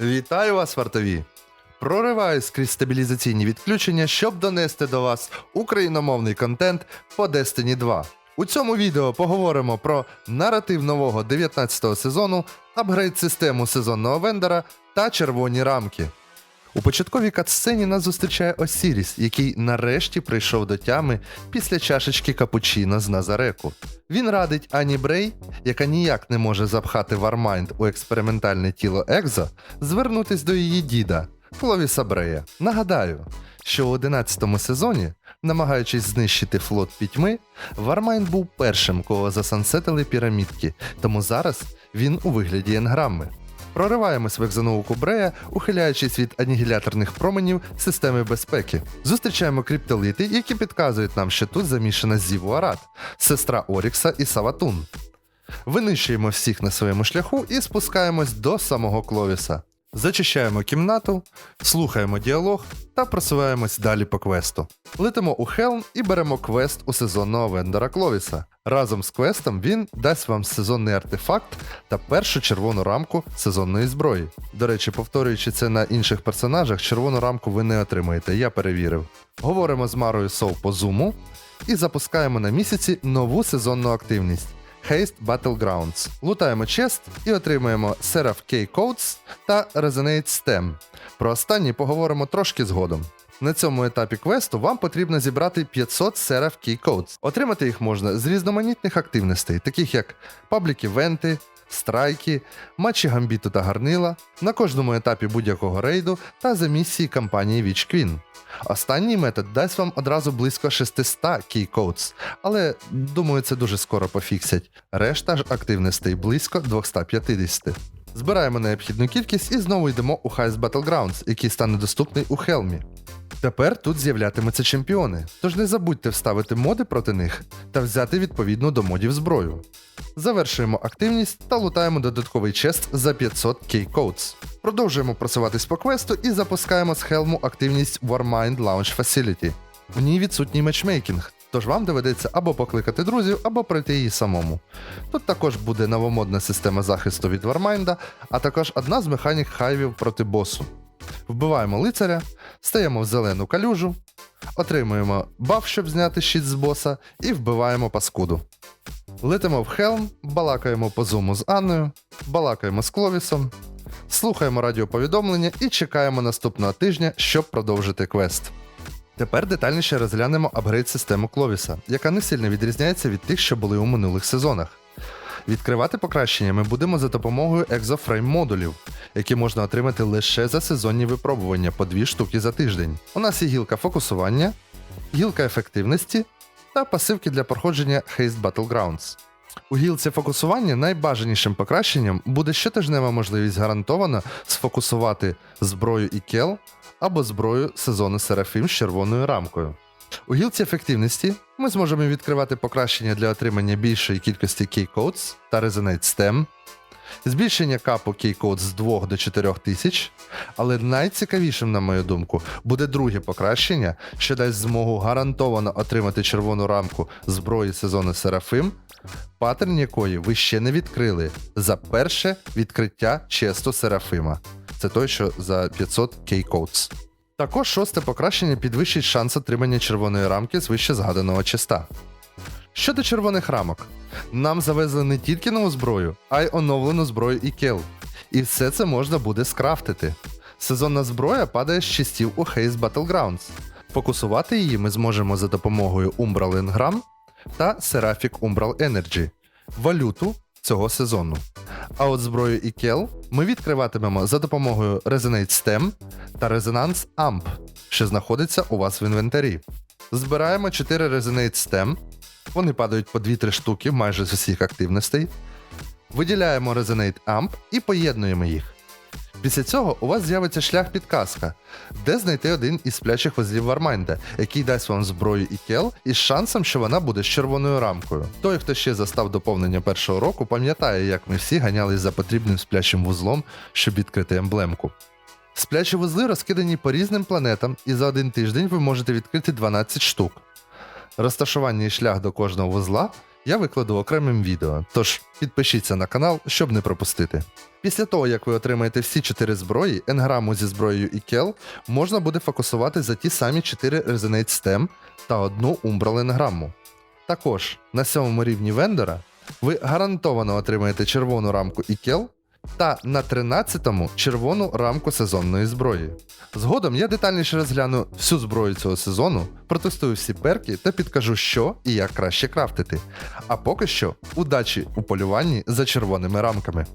Вітаю вас, вартові! Прориваюсь крізь стабілізаційні відключення, щоб донести до вас україномовний контент по Destiny 2. У цьому відео поговоримо про наратив нового 19-го сезону, апгрейд систему сезонного вендора та червоні рамки. У початковій катсцені нас зустрічає Осіріс, який нарешті прийшов до тями після чашечки капучино з Назареку. Він радить Ані Брей, яка ніяк не може запхати Вармайнд у експериментальне тіло Екзо, звернутись до її діда, Кловіса Брея. Нагадаю, що у 11 сезоні, намагаючись знищити флот пітьми, Вармайнд був першим, кого засансетили пірамідки, тому зараз він у вигляді енграми. Прориваємось в екзонауку Брея, ухиляючись від анігіляторних променів системи безпеки. Зустрічаємо криптоліти, які підказують нам, що тут замішана Зіву Арат, сестра Орікса і Саватун. Винищуємо всіх на своєму шляху і спускаємось до самого Кловіса. Зачищаємо кімнату, слухаємо діалог та просуваємось далі по квесту. Летимо у Хелм і беремо квест у сезонного вендора Кловіса. Разом з квестом він дасть вам сезонний артефакт та першу червону рамку сезонної зброї. До речі, повторюючи це на інших персонажах, червону рамку ви не отримаєте, я перевірив. Говоримо з Марою Сов по зуму і запускаємо на місяці нову сезонну активність. Haste Battlegrounds. Лутаємо чест і отримуємо Seraph K Codes та Resonate STEM. Про останні поговоримо трошки згодом. На цьому етапі квесту вам потрібно зібрати 500 Seraph Key Codes. Отримати їх можна з різноманітних активностей, таких як паблік-івенти, страйки, матчі гамбіту та гарнила, на кожному етапі будь-якого рейду та за місії кампанії Witch Queen. Останній метод дасть вам одразу близько 600 keycodes, але думаю, це дуже скоро пофіксять. Решта ж активностей близько 250. Збираємо необхідну кількість і знову йдемо у Heist Battlegrounds, який стане доступний у Хелмі. Тепер тут з'являтимуться чемпіони, тож не забудьте вставити моди проти них та взяти відповідну до модів зброю. Завершуємо активність та лутаємо додатковий чест за 500 Key Codes. Продовжуємо просуватись по квесту і запускаємо з Хелму активність Warmind Launch Facility. В ній відсутній матчмейкінг, тож вам доведеться або покликати друзів, або пройти її самому. Тут також буде новомодна система захисту від Вармайнда, а також одна з механік хайвів проти босу. Вбиваємо лицаря, стаємо в зелену калюжу, отримуємо баф, щоб зняти щит з боса, і вбиваємо паскуду. Летимо в Хелм, балакаємо по зуму з Анною, балакаємо з Кловісом, слухаємо радіоповідомлення і чекаємо наступного тижня, щоб продовжити квест. Тепер детальніше розглянемо апгрейд систему Кловіса, яка не сильно відрізняється від тих, що були у минулих сезонах. Відкривати покращення ми будемо за допомогою екзофрейм модулів, які можна отримати лише за сезонні випробування по дві штуки за тиждень. У нас є гілка фокусування, гілка ефективності та пасивки для проходження Haste Battlegrounds. У гілці фокусування найбажанішим покращенням буде щотижнева можливість гарантовано сфокусувати зброю і кел або зброю сезону Серафім з червоною рамкою. У гілці ефективності ми зможемо відкривати покращення для отримання більшої кількості Key-Codes та резонейт STEM, збільшення капу Key-Codes з 2 до 4 тисяч, але найцікавішим, на мою думку, буде друге покращення, що дасть змогу гарантовано отримати червону рамку зброї сезону Серафим, паттерн якої ви ще не відкрили за перше відкриття честу Серафима. Це той, що за 500 Key-Codes. Також шосте покращення підвищить шанс отримання червоної рамки з вище згаданого чиста. Щодо червоних рамок, нам завезли не тільки нову зброю, а й оновлену зброю і кел. І все це можна буде скрафтити. Сезонна зброя падає з чистів у Haze Battlegrounds. Фокусувати її ми зможемо за допомогою Umbral Engram та Seraphic Umbral Energy, валюту цього сезону. А от зброю і кел ми відкриватимемо за допомогою Resonate STEM та Resonance AMP, що знаходиться у вас в інвентарі. Збираємо 4 Resonate STEM, вони падають по 2-3 штуки майже з усіх активностей. Виділяємо Resonate AMP і поєднуємо їх. Після цього у вас з'явиться шлях підказка, де знайти один із сплячих вузлів Вармайнда, який дасть вам зброю і кел із шансом, що вона буде з червоною рамкою. Той, хто ще застав доповнення першого року, пам'ятає, як ми всі ганялись за потрібним сплячим вузлом, щоб відкрити емблемку. Сплячі вузли розкидані по різним планетам, і за один тиждень ви можете відкрити 12 штук. Розташування і шлях до кожного вузла я викладу окремим відео, тож підпишіться на канал, щоб не пропустити. Після того, як ви отримаєте всі 4 зброї, енграму зі зброєю і кел, можна буде фокусувати за ті самі 4 Resonate STEM та одну Umbral енграму. Також на сьомому рівні вендора ви гарантовано отримаєте червону рамку і кел та на 13-му червону рамку сезонної зброї. Згодом я детальніше розгляну всю зброю цього сезону, протестую всі перки та підкажу, що і як краще крафтити. А поки що, удачі у полюванні за червоними рамками.